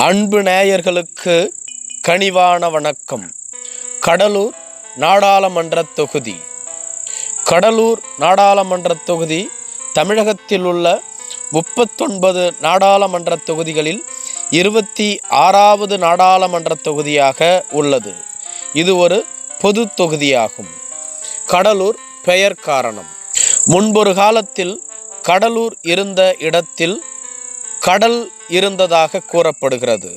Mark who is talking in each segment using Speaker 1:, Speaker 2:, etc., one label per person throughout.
Speaker 1: அன்பு நேயர்களுக்கு கனிவான வணக்கம். கடலூர் நாடாளுமன்ற தொகுதி. கடலூர் நாடாளுமன்ற தொகுதி தமிழகத்தில் உள்ள முப்பத்தொன்பது நாடாளுமன்ற தொகுதிகளில் இருபத்தி ஆறாவது நாடாளுமன்ற தொகுதியாக உள்ளது. இது ஒரு பொது தொகுதியாகும். கடலூர் பெயர் காரணம். முன்பொரு காலத்தில் கடலூர் இருந்த இடத்தில் கடல் இருந்ததாக கூறப்படுகிறது.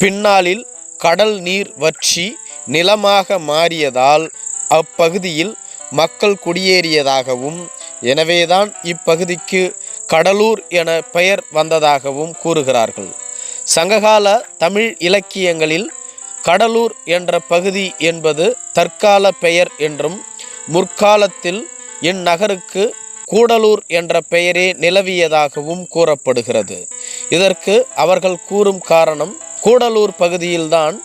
Speaker 1: பின்னாளில் கடல் நீர் வற்றி நிலமாக மாறியதால் அப்பகுதியில் மக்கள் குடியேறியதாகவும் எனவேதான் இப்பகுதிக்கு கடலூர் என பெயர் வந்ததாகவும் கூறுகிறார்கள். சங்ககால தமிழ் இலக்கியங்களில் கடலூர் என்ற பகுதி என்பது தற்கால பெயர் என்றும் முற்காலத்தில் இந்நகருக்கு கூடலூர் என்ற பெயரே நிலவியதாகவும் கூறப்படுகிறது. இதற்கு அவர்கள் கூறும் காரணம் கூடலூர் பகுதியில்தான்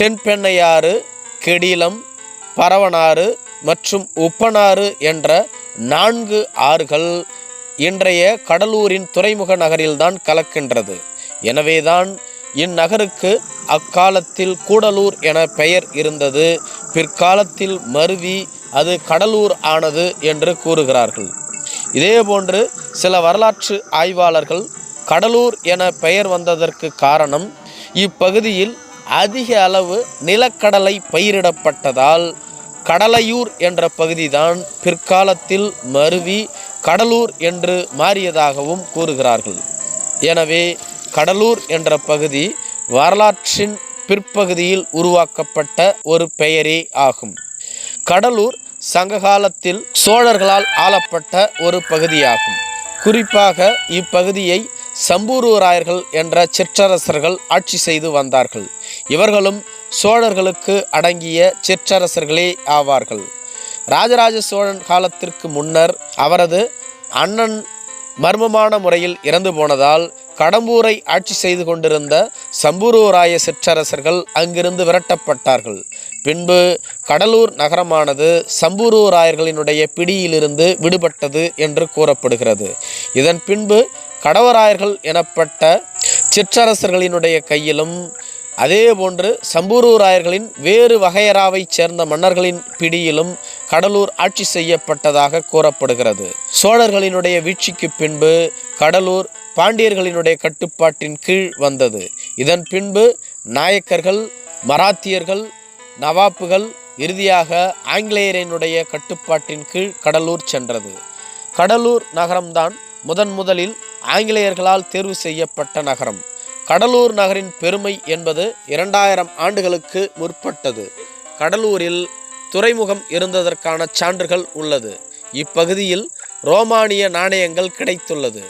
Speaker 1: தென்பெண்ணையாறு கெடிலம் பரவனாறு மற்றும் உப்பனாறு என்ற நான்கு ஆறுகள் இன்றைய கடலூரின் துறைமுக நகரில்தான் கலக்கின்றது. எனவேதான் இந்நகருக்கு அக்காலத்தில் கூடலூர் என பெயர் இருந்தது. பிற்காலத்தில் மருவி அது கடலூர் ஆனது என்று கூறுகிறார்கள். இதேபோன்று சில வரலாற்று ஆய்வாளர்கள் கடலூர் என பெயர் வந்ததற்கு காரணம் இப்பகுதியில் அதிக அளவு நிலக்கடலை பயிரிடப்பட்டதால் கடலையூர் என்ற பகுதிதான் பிற்காலத்தில் மருவி கடலூர் என்று மாறியதாகவும் கூறுகிறார்கள். எனவே கடலூர் என்ற பகுதி வரலாற்றின் பிற்பகுதியில் உருவாக்கப்பட்ட ஒரு பெயரே ஆகும். கடலூர் சங்ககாலத்தில் சோழர்களால் ஆளப்பட்ட ஒரு பகுதியாகும். குறிப்பாக இப்பகுதியை சம்பூருராயர்கள் என்ற சிற்றரசர்கள் ஆட்சி செய்து வந்தார்கள். இவர்களும் சோழர்களுக்கு அடங்கிய சிற்றரசர்களே ஆவார்கள். ராஜராஜ சோழன் காலத்திற்கு முன்னர் அவரது அண்ணன் மர்மமான முறையில் இறந்து போனதால் கடம்பூரை ஆட்சி செய்து கொண்டிருந்த சம்பூருராய சிற்றரசர்கள் அங்கிருந்து விரட்டப்பட்டார்கள். பின்பு கடலூர் நகரமானது சம்பூரூராயர்களினுடைய பிடியிலிருந்து விடுபட்டது என்று கூறப்படுகிறது. இதன் பின்பு கடவராயர்கள் எனப்பட்ட சிற்றரசர்களினுடைய கையிலும் அதேபோன்று சம்பூரூராயர்களின் வேறு வகையறாவைச் சேர்ந்த மன்னர்களின் பிடியிலும் கடலூர் ஆட்சி செய்யப்பட்டதாக கூறப்படுகிறது. சோழர்களினுடைய வீழ்ச்சிக்கு பின்பு கடலூர் பாண்டியர்களினுடைய கட்டுப்பாட்டின் கீழ் வந்தது. இதன் பின்பு நாயக்கர்கள் மராத்தியர்கள் நவாப்புகள் இறுதியாக ஆங்கிலேயரினுடைய கட்டுப்பாட்டின் கீழ் கடலூர் சென்றது. கடலூர் நகரம்தான் முதன் முதலில் ஆங்கிலேயர்களால் தேர்வு செய்யப்பட்ட நகரம். கடலூர் நகரின் பெருமை என்பது இரண்டாயிரம் ஆண்டுகளுக்கு முற்பட்டது. கடலூரில் துறைமுகம் இருந்ததற்கான சான்றுகள் உள்ளது. இப்பகுதியில் ரோமானிய நாணயங்கள் கிடைத்துள்ளது.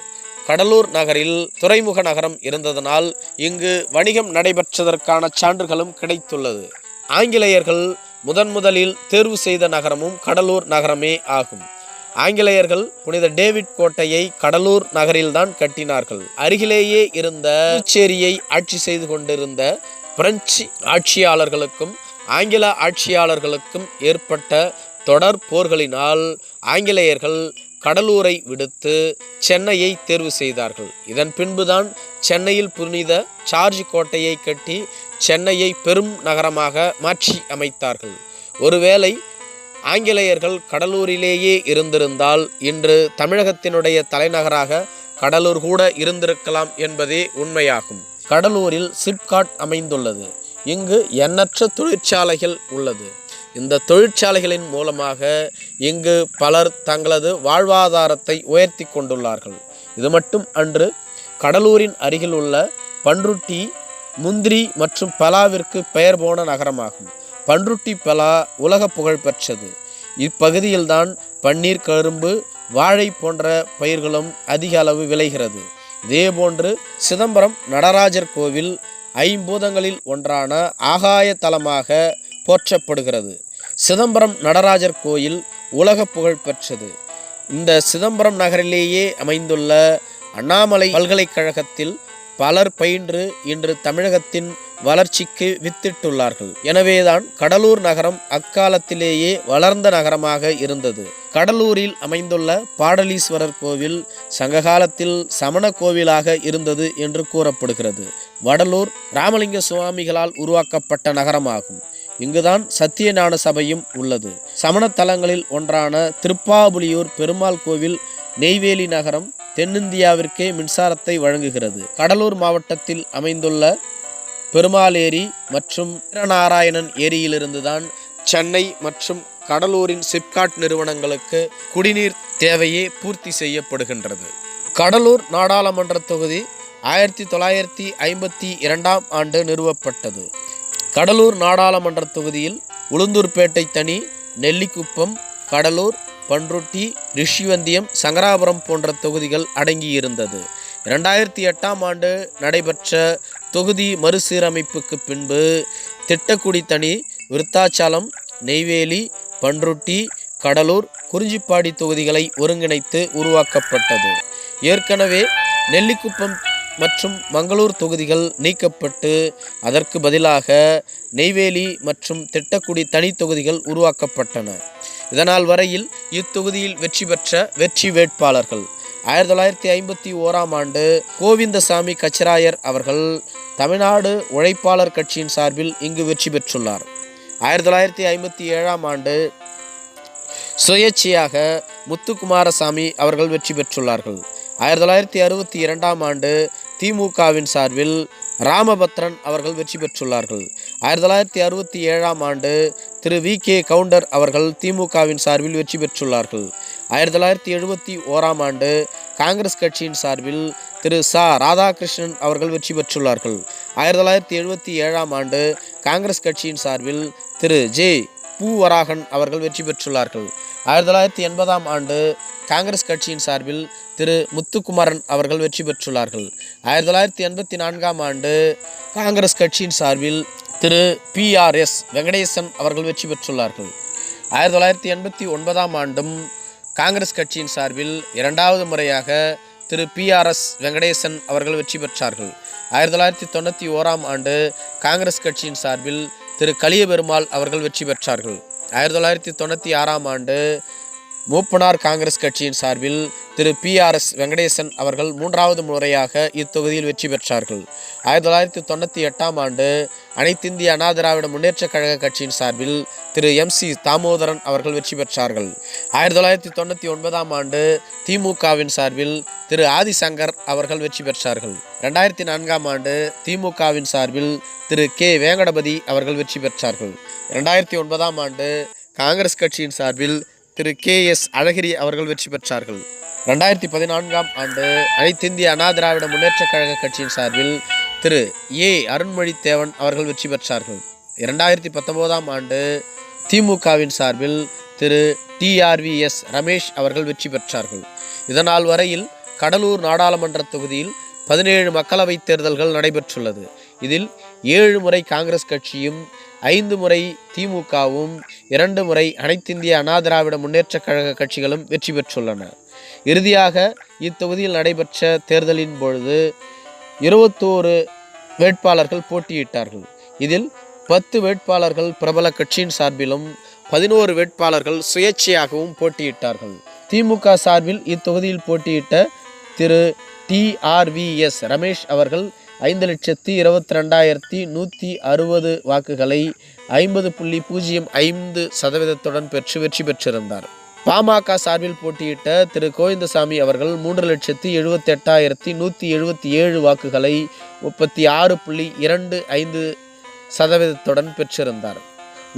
Speaker 1: கடலூர் நகரில் துறைமுக நகரம் இருந்ததனால் இங்கு வணிகம் நடைபெற்றதற்கான சான்றுகளும் கிடைத்துள்ளது. ஆங்கிலேயர்கள் முதன் முதலில் தேர்வு செய்த நகரமும் கடலூர் நகரமே ஆகும். ஆங்கிலேயர்கள் புனித டேவிட் கோட்டையை கடலூர் நகரில்தான் கட்டினார்கள். அருகிலேயே இருந்த புதுச்சேரியை ஆட்சி செய்து கொண்டிருந்த பிரெஞ்சு ஆட்சியாளர்களுக்கும் ஆங்கில ஆட்சியாளர்களுக்கும் ஏற்பட்ட தொடர் போர்களினால் ஆங்கிலேயர்கள் கடலூரை விடுத்து சென்னையை தேர்வு செய்தார்கள். இதன் பின்புதான் சென்னையில் புனித சார்ஜ் கோட்டையை கட்டி சென்னையை பெரும் நகரமாக மாற்றி அமைத்தார்கள். ஒருவேளை ஆங்கிலேயர்கள் கடலூரிலேயே இருந்திருந்தால் இன்று தமிழகத்தினுடைய தலைநகராக கடலூர் கூட இருந்திருக்கலாம் என்பதே உண்மையாகும். கடலூரில் சிப்காட் அமைந்துள்ளது. இங்கு எண்ணற்ற தொழிற்சாலைகள் உள்ளது. இந்த தொழிற்சாலைகளின் மூலமாக இங்கு பலர் தங்களது வாழ்வாதாரத்தை உயர்த்தி கொண்டுள்ளார்கள். இது மட்டும் அன்று கடலூரின் அருகில் உள்ள பன்ருட்டி முந்திரி மற்றும் பலாவிற்கு பெயர் போன நகரமாகும். பன்ருட்டி பலா உலக புகழ் பெற்றது. இப்பகுதியில்தான் பன்னீர் கரும்பு வாழை போன்ற பயிர்களும் அதிக அளவு விளைகிறது. இதேபோன்று சிதம்பரம் நடராஜர் கோவில் ஐம்பூதங்களில் ஒன்றான ஆகாய தலமாக போற்றப்படுகிறது. சிதம்பரம் நடராஜர் கோயில் உலக புகழ் பெற்றது. இந்த சிதம்பரம் நகரிலேயே அமைந்துள்ள அண்ணாமலை பல்கலைக்கழகத்தில் பலர் பயின்று இன்று தமிழகத்தின் வளர்ச்சிக்கு வித்திட்டுள்ளார்கள். எனவேதான் கடலூர் நகரம் அக்காலத்திலேயே வளர்ந்த நகரமாக இருந்தது. கடலூரில் அமைந்துள்ள பாடலீஸ்வரர் கோவில் சங்ககாலத்தில் சமண கோவிலாக இருந்தது என்று கூறப்படுகிறது. வடலூர் ராமலிங்க சுவாமிகளால் உருவாக்கப்பட்ட நகரமாகும். இங்குதான் சத்தியஞான சபையும் உள்ளது. சமண தலங்களில் ஒன்றான திருப்பாபுலியூர் பெருமாள் கோவில் நெய்வேலி நகரம் தென்னிந்தியாவிற்கே மின்சாரத்தை வழங்குகிறது. கடலூர் மாவட்டத்தில் அமைந்துள்ள பெருமாள் ஏரி மற்றும் வீரநாராயணன் ஏரியிலிருந்துதான் சென்னை மற்றும் கடலூரின் சிப்காட் நிறுவனங்களுக்கு குடிநீர் தேவையே பூர்த்தி செய்யப்படுகின்றது. கடலூர் நாடாளுமன்ற தொகுதி ஆயிரத்தி தொள்ளாயிரத்தி ஐம்பத்தி இரண்டாம் ஆண்டு நிறுவப்பட்டது. கடலூர் நாடாளுமன்ற தொகுதியில் உளுந்தூர்பேட்டை தனி நெல்லிக்குப்பம் கடலூர் பன்ருட்டி ரிஷிவந்தியம் சங்கராபுரம் போன்ற தொகுதிகள் அடங்கியிருந்தது. இரண்டாயிரத்தி எட்டாம் ஆண்டு நடைபெற்ற தொகுதி மறுசீரமைப்புக்கு பின்பு திட்டக்குடி தனி விருத்தாச்சலம் நெய்வேலி பன்ருட்டி கடலூர் குறிஞ்சிப்பாடி தொகுதிகளை ஒருங்கிணைத்து உருவாக்கப்பட்டது. ஏற்கனவே நெல்லிக்குப்பம் மற்றும் மங்களூர் தொகுதிகள் நீக்கப்பட்டு அதற்கு பதிலாக நெய்வேலி மற்றும் திட்டக்குடி தனி தொகுதிகள் உருவாக்கப்பட்டன. இதனால் வரையில் இத்தொகுதியில் வெற்றி பெற்ற வெற்றி வேட்பாளர்கள் ஆயிரத்தி தொள்ளாயிரத்தி ஐம்பத்தி ஓராம் ஆண்டு கோவிந்தசாமி கச்சராயர் அவர்கள் தமிழ்நாடு உழைப்பாளர் கட்சியின் சார்பில் இங்கு வெற்றி பெற்றுள்ளார். ஆயிரத்தி தொள்ளாயிரத்தி ஐம்பத்தி ஏழாம் ஆண்டு சுயேட்சையாக முத்துக்குமாரசாமி அவர்கள் வெற்றி பெற்றுள்ளார்கள். ஆயிரத்தி தொள்ளாயிரத்தி அறுபத்தி இரண்டாம் ஆண்டு திமுகவின் சார்பில் ராமபத்ரன் அவர்கள் வெற்றி பெற்றுள்ளார்கள். ஆயிரத்தி தொள்ளாயிரத்தி அறுபத்தி ஏழாம் ஆண்டு திரு வி கே கவுண்டர் அவர்கள் திமுகவின் சார்பில் வெற்றி பெற்றுள்ளார்கள். ஆயிரத்தி தொள்ளாயிரத்தி எழுபத்தி ஓராம் ஆண்டு காங்கிரஸ் கட்சியின் சார்பில் திரு ச. ராதாகிருஷ்ணன் அவர்கள் வெற்றி பெற்றுள்ளார்கள். ஆயிரத்தி தொள்ளாயிரத்தி எழுபத்தி ஏழாம் ஆண்டு காங்கிரஸ் கட்சியின் சார்பில் திரு ஜே. பூவராகன் அவர்கள் வெற்றி பெற்றுள்ளார்கள். ஆயிரத்தி தொள்ளாயிரத்தி எண்பதாம் ஆண்டு காங்கிரஸ் கட்சியின் சார்பில் திரு முத்துக்குமாரன் அவர்கள் வெற்றி பெற்றுள்ளார்கள். ஆயிரத்தி தொள்ளாயிரத்தி எண்பத்தி நான்காம் ஆண்டு காங்கிரஸ் கட்சியின் சார்பில் திரு பிஆர்எஸ் வெங்கடேசன் அவர்கள் வெற்றி பெற்றுள்ளார்கள். ஆயிரத்தி தொள்ளாயிரத்தி எண்பத்தி ஒன்பதாம் ஆண்டும் காங்கிரஸ் கட்சியின் சார்பில் இரண்டாவது முறையாக திரு பிஆர்எஸ் வெங்கடேசன் அவர்கள் வெற்றி பெற்றார்கள். ஆயிரத்தி தொள்ளாயிரத்தி தொண்ணூற்றி ஓராம் ஆண்டு காங்கிரஸ் கட்சியின் சார்பில் திரு கலியபெருமாள் அவர்கள் வெற்றி பெற்றார்கள். ஆயிரத்தி தொள்ளாயிரத்தி தொண்ணூற்றி ஆறாம் ஆண்டு மூப்பனார் காங்கிரஸ் கட்சியின் சார்பில் Thiru P R S Venkatesan அவர்கள் மூன்றாவது முறையாக இத்தொகுதியில் வெற்றி பெற்றார்கள். ஆயிரத்தி தொள்ளாயிரத்தி தொண்ணூற்றி எட்டாம் ஆண்டு அனைத்திந்திய அண்ணா திராவிட முன்னேற்றக் கழக கட்சியின் சார்பில் திரு எம் சி தாமோதரன் அவர்கள் வெற்றி பெற்றார்கள். ஆயிரத்தி தொள்ளாயிரத்தி தொண்ணூற்றி ஒன்பதாம் ஆண்டு திமுகவின் சார்பில் திரு ஆதிசங்கர் அவர்கள் வெற்றி பெற்றார்கள். ரெண்டாயிரத்தி நான்காம் ஆண்டு திமுகவின் சார்பில் திரு கே வேங்கடபதி அவர்கள் வெற்றி பெற்றார்கள். ரெண்டாயிரத்தி ஒன்பதாம் ஆண்டு காங்கிரஸ் கட்சியின் சார்பில் திரு கே எஸ் அழகிரி அவர்கள் வெற்றி பெற்றார்கள். ரெண்டாயிரத்தி பதினான்காம் ஆண்டு அனைத்திந்திய அண்ணா திராவிட முன்னேற்றக் கழக கட்சியின் சார்பில் திரு ஏ. அருண்மொழித்தேவன் அவர்கள் வெற்றி பெற்றார்கள். இரண்டாயிரத்தி பத்தொம்போதாம் ஆண்டு திமுகவின் சார்பில் திரு டிஆர்விஎஸ் ரமேஷ் அவர்கள் வெற்றி பெற்றார்கள். இதனால் வரையில் கடலூர் நாடாளுமன்ற தொகுதியில் பதினேழு மக்களவைத் தேர்தல்கள் நடைபெற்றுள்ளது. இதில் ஏழு முறை காங்கிரஸ் கட்சியும் ஐந்து முறை திமுகவும் இரண்டு முறை அனைத்திந்திய அண்ணா திராவிட முன்னேற்றக் கழக கட்சிகளும் வெற்றி பெற்றுள்ளன. இறுதியாக இத்தொகுதியில் நடைபெற்ற தேர்தலின் பொழுது இருபத்தோரு வேட்பாளர்கள் போட்டியிட்டார்கள். இதில் பத்து வேட்பாளர்கள் பிரபல கட்சியின் சார்பிலும் பதினோரு வேட்பாளர்கள் சுயேட்சையாகவும் போட்டியிட்டார்கள். திமுக சார்பில் இத்தொகுதியில் போட்டியிட்ட திரு டிஆர்விஎஸ் ரமேஷ் அவர்கள் ஐந்து லட்சத்தி இருபத்தி ரெண்டாயிரத்தி நூற்றி அறுபது வாக்குகளை ஐம்பது புள்ளி பூஜ்ஜியம் ஐந்து சதவீதத்துடன் பெற்று வெற்றி பெற்றிருந்தார். பாமக சார்பில் போட்டியிட்ட திரு கோவிந்தசாமி அவர்கள் மூன்று லட்சத்தி எழுபத்தி எட்டாயிரத்தி நூற்றி எழுபத்தி ஏழு வாக்குகளை முப்பத்தி ஆறு புள்ளி இரண்டு ஐந்து சதவீதத்துடன் பெற்றிருந்தார்.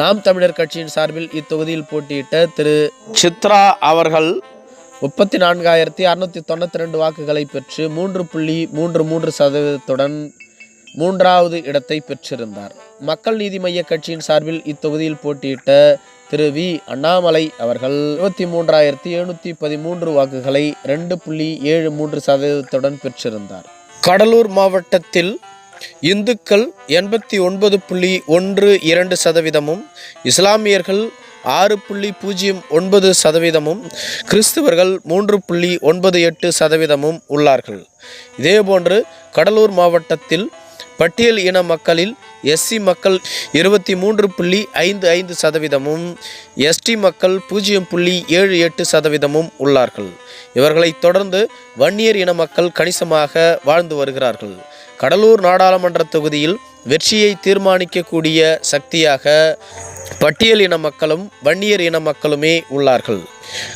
Speaker 1: நாம் தமிழர் கட்சியின் சார்பில் இத்தொகுதியில் போட்டியிட்ட திரு சித்ரா அவர்கள் முப்பத்தி நான்காயிரத்தி அறுநூத்தி தொண்ணூற்றி ரெண்டு வாக்குகளை பெற்று மூன்று புள்ளி மூன்று மூன்று சதவீதத்துடன் மூன்றாவது இடத்தை பெற்றிருந்தார். மக்கள் நீதி மய்ய கட்சியின் சார்பில் இத்தொகுதியில் போட்டியிட்ட திரு வி அண்ணாமலை அவர்கள் இருபத்தி மூன்றாயிரத்தி எழுநூற்றி பதிமூன்று வாக்குகளை ரெண்டு புள்ளி ஏழு மூன்று சதவீதத்துடன் பெற்றிருந்தார். கடலூர் மாவட்டத்தில் இந்துக்கள் எண்பத்தி ஒன்பது புள்ளி ஒன்று இரண்டு சதவீதமும் இஸ்லாமியர்கள் ஆறு புள்ளி பூஜ்ஜியம் ஒன்பது சதவீதமும் கிறிஸ்தவர்கள் மூன்று புள்ளி ஒன்பது எட்டு சதவீதமும் உள்ளார்கள். இதேபோன்று கடலூர் மாவட்டத்தில் பட்டியல் இன மக்களில் எஸ்சி மக்கள் இருபத்தி மூன்று புள்ளி ஐந்து ஐந்து சதவீதமும் எஸ்டி மக்கள் பூஜ்ஜியம் புள்ளி ஏழு எட்டு சதவீதமும் உள்ளார்கள். இவர்களைத் தொடர்ந்து வன்னியர் இன மக்கள் கணிசமாக வாழ்ந்து வருகிறார்கள். கடலூர் நாடாளுமன்ற தொகுதியில் வெற்றியை தீர்மானிக்கக்கூடிய சக்தியாக பட்டியல் இன மக்களும் வன்னியர் இன மக்களுமே உள்ளார்கள்.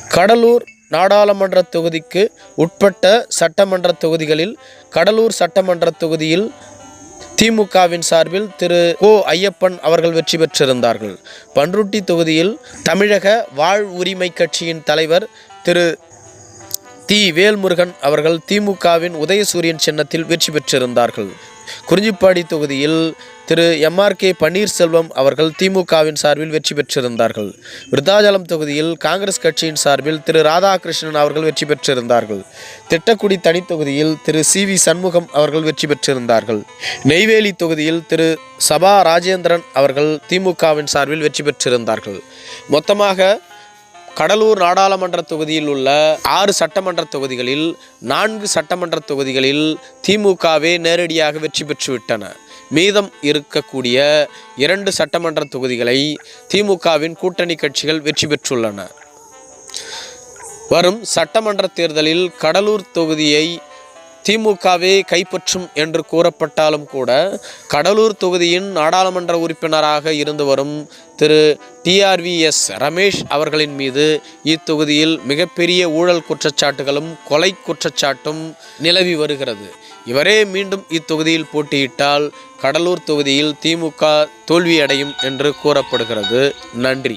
Speaker 1: கடலூர் நாடாளுமன்ற தொகுதிக்கு உட்பட்ட சட்டமன்ற தொகுதிகளில் கடலூர் சட்டமன்ற தொகுதியில் திமுகவின் சார்பில் திரு கோ ஐயப்பன் அவர்கள் வெற்றி பெற்றிருந்தார்கள். பன்ருட்டி தொகுதியில் தமிழக வாழ் உரிமை கட்சியின் தலைவர் திரு தி வேல்முருகன் அவர்கள் திமுகவின் உதயசூரியன் சின்னத்தில் வெற்றி பெற்றிருந்தார்கள். குறிஞ்சிப்பாடி தொகுதியில் திரு எம்ஆர்கே பன்னீர்செல்வம் அவர்கள் திமுகவின் சார்பில் வெற்றி பெற்றிருந்தார்கள். விருத்தாச்சலம் தொகுதியில் காங்கிரஸ் கட்சியின் சார்பில் திரு ராதாகிருஷ்ணன் அவர்கள் வெற்றி பெற்றிருந்தார்கள். திட்டக்குடி தனி தொகுதியில் திரு சி வி சண்முகம் அவர்கள் வெற்றி பெற்றிருந்தார்கள். நெய்வேலி தொகுதியில் திரு சபா ராஜேந்திரன் அவர்கள் திமுகவின் சார்பில் வெற்றி பெற்றிருந்தார்கள். மொத்தமாக கடலூர் நாடாளுமன்ற தொகுதியில் உள்ள ஆறு சட்டமன்ற தொகுதிகளில் நான்கு சட்டமன்ற தொகுதிகளில் திமுகவே நேரடியாக வெற்றி பெற்றுவிட்டன மீதம் இருக்கக்கூடிய இரண்டு சட்டமன்ற தொகுதிகளை திமுகவின் கூட்டணி கட்சிகள் வெற்றி பெற்றுள்ளன. வரும் சட்டமன்ற தேர்தலில் கடலூர் தொகுதியை திமுகவே கைப்பற்றும் என்று கூறப்பட்டாலும் கூட கடலூர் தொகுதியின் நாடாளுமன்ற உறுப்பினராக இருந்து வரும் திரு டிஆர்விஎஸ் ரமேஷ் அவர்களின் மீது இத்தொகுதியில் மிகப்பெரிய ஊழல் குற்றச்சாட்டுகளும் கொலை குற்றச்சாட்டும் நிலவி வருகிறது. இவரே மீண்டும் இத்தொகுதியில் போட்டியிட்டால் கடலூர் தொகுதியில் திமுக தோல்வியடையும் என்று கூறப்படுகிறது. நன்றி.